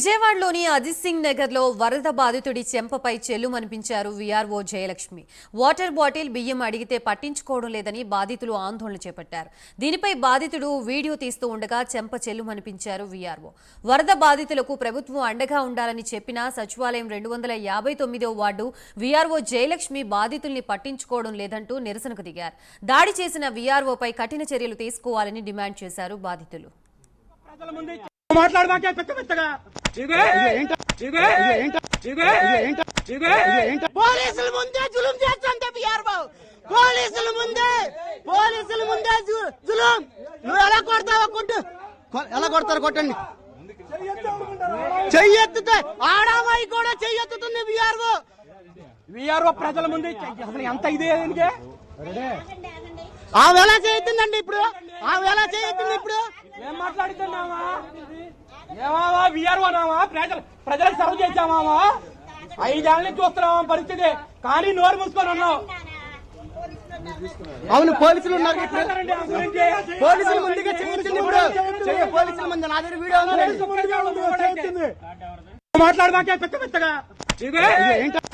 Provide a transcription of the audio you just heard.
విజయవాడలోని అజిత్ సింగ్ నగర్లో వరద బాధితుడి చెంపపై చెల్లుమనిపించారు వీఆర్ఓ జయలక్ష్మి. వాటర్ బాటిల్ బియ్యం అడిగితే పట్టించుకోవడం లేదని బాధితులు ఆందోళన చేపట్టారు. దీనిపై బాధితుడు వీడియో తీస్తూ ఉండగా చెంప చెల్లుమనిపించారు వీఆర్ఓ. వరద బాధితులకు ప్రభుత్వం అండగా ఉండాలని చెప్పినా సచివాలయం రెండు వందల యాభై తొమ్మిదో వార్డు వీఆర్ఓ జయలక్ష్మి బాధితుల్ని పట్టించుకోవడం లేదంటూ నిరసనకు దిగారు. దాడి చేసిన వీఆర్ఓపై కఠిన చర్యలు తీసుకోవాలని డిమాండ్ చేశారు బాధితులు. మాట్లాడమాకే పెద్ద పెద్దగా పోలీసుల ముందే జులుం చేస్తుంటే బిఆర్ బాబు. పోలీసుల ముందే పోలీసుల ముందే జులుం. నువ్వు ఎలా కొడతావో కొట్టు. ఎలా కొడతారు కొట్టండి. చెయ్యెత్తుతే ఆడామాయి కూడా చెయ్యెత్తుతుంది బిఆర్ విఆర్ఓ ప్రజల ముందు అసలు ఎంత ఇదే ఆమె ఎలా చేయొద్దండి ఇప్పుడు? ఆమె ఎలా చేయొద్దండి ఇప్పుడు? ఏం మాట్లాడుతున్నావా? విఆర్ఓ నావా ప్రజలు ప్రజలకు సర్వ్ చేశామావా ఐదేళ్ళ నుంచి చూస్తున్నావా పరిస్థితి. కానీ నోరు మూసుకొని అవును పోలీసులు ఉన్నారు. పోలీసుల ముందుగా ఇప్పుడు. చెయ్య పోలీసుల ముందు నా దగ్గర వీడియో. మాట్లాడమాకే పెద్ద పెద్దగా. ఇదే